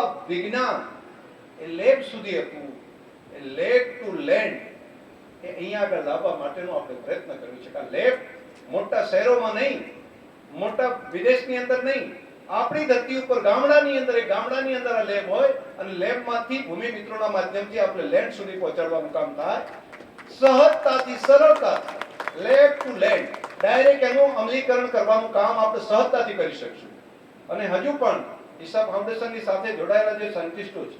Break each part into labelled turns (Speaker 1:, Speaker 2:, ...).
Speaker 1: આ વિજ્ઞાન એ લેબ સુધી હતું એ લેબ ટુ લેન્ડ એ અહીંયા આગળ લાવવા માટેનો આપણે પ્રયત્ન કર્યો છે કે લેબ મોટા શહેરોમાં નહીં, મોટા વિદેશની અંદર નહીં, આપણી ધરતી ઉપર ગામડાની અંદર, એ ગામડાની અંદર આ લેબ હોય અને લેબમાંથી ભૂમિ મિત્રોના માધ્યમથી આપણે લેન્ડ સુધી પહોંચાડવાનું કામ થાય. સહજતાથી, સરળતાથી લેબ ટુ લેન્ડ ડાયરેક્ટ એનું અમલીકરણ કરવાનું કામ આપણે સહજતાથી કરી શકશું. અને હજુ પણ ઈશા ફાઉન્ડેશનની સાથે જોડાયેલા જે સાયન્ટિસ્ટો છે,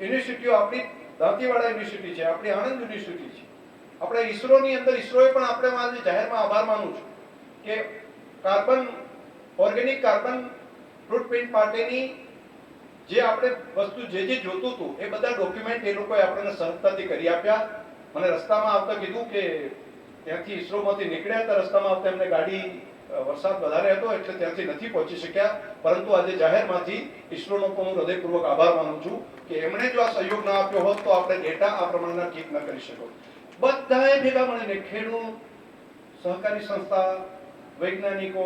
Speaker 1: યુનિવર્સિટીઓ આપણી દાંતીવાડા યુનિવર્સિટી છે, આપણી આણંદ યુનિવર્સિટી છે. આપણે ઈસરોની અંદર ઈસરોએ પણ આપણે આજે જાહેરમાં આભાર માનું છું કે કાર્બન, ઓર્ગેનિક કાર્બન ફૂટપ્રિન્ટ માટેની જે આપણે વસ્તુ જે જે જોતું હતું, એ બધા ડોક્યુમેન્ટ એ લોકોએ આપણને સરળતાથી કરી આપ્યા. મને રસ્તામાં આવતા કીધું કે ત્યાંથી ઈસરોમાંથી નીકળ્યા હતા, રસ્તામાં આવતા એમને ગાડી વરસાદ વધારે હતો એટલે ત્યાંથી નથી પહોંચી શક્યા. પરંતુ આજે જાહેરમાંથી ઇસરોનો પણ હું હૃદયપૂર્વક આભાર માનું છું કે એમણે જો આ સહયોગ ના આપ્યો હોત તો આપણે ડેટા આ પ્રમાણના ઠીક ન કરી શકો. બધાએ ભેગા મળીને ખેડૂત, સહકારી સંસ્થા, વૈજ્ઞાનિકો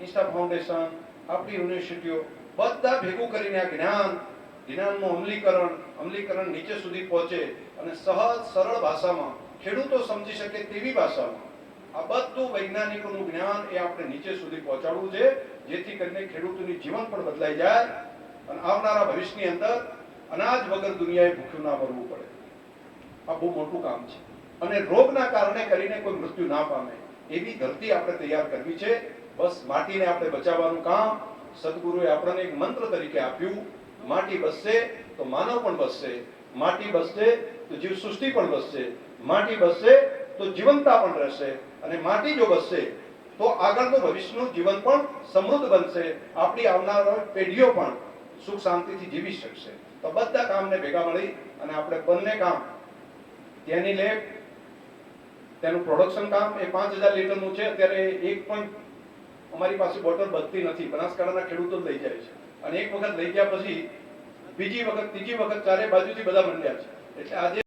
Speaker 1: ઇન્સ્ટા ફાઉન્ડેશન, આપણી યુનિવર્સિટીઓ બધા ભેગું કરીને આ જ્ઞાન, જ્ઞાનનું અમલીકરણ અમલીકરણ નીચે સુધી પહોંચે અને સહજ, સરળ ભાષામાં ખેડૂતો સમજી શકે તેવી ભાષામાં આ બધું વૈજ્ઞાનિકોનું જ્ઞાન એ આપણે નીચે સુધી પહોંચાડવું છે, જેથી કરીને ખેડૂતોની જીવન પણ બદલાઈ જાય અને આવનારા ભવિષ્યની અંદર અનાજ વગર દુનિયાએ ભૂખ્યું ના મરવું પડે. આ બહુ મોટું કામ છે. અને રોગના કારણે કરીને કોઈ મૃત્યુ ના પામે, એવી ધરતી આપણે તૈયાર કરવી છે. બસ માટીને આપણે બચાવવાનું કામ, સદગુરુએ આપણને એક મંત્ર તરીકે આપ્યું, માટી બસશે તો માનવ પણ બસશે, માટી બસશે તો જીવ સૃષ્ટિ પણ બસશે, માટી બસશે તો જીવંતા પણ રહેશે અને માટી જો બસશે, તો આગળનું ભવિષ્યનું જીવન પણ સમૃદ્ધ બનશે. આપણી આવનાર પેઢીઓ પણ સુખ શાંતિથી જીવી શકશે. તો બધા કામને ભેગા મળી અને આપણે બંને કામ, તેની લેબ, તેનું પ્રોડક્શન કામ, એ પાંચ હજાર લીટરનું છે. અત્યારે એક પણ અમારી પાસે બોટલ બધતી નથી. બનાસકાંઠાના ખેડૂતો લઈ જાય છે. અને એક વખત લઈ ગયા પછી, બીજી વખત, ત્રીજી વખત ચારે બાજુથી બધા મંડ્યા છે. એટલે આજે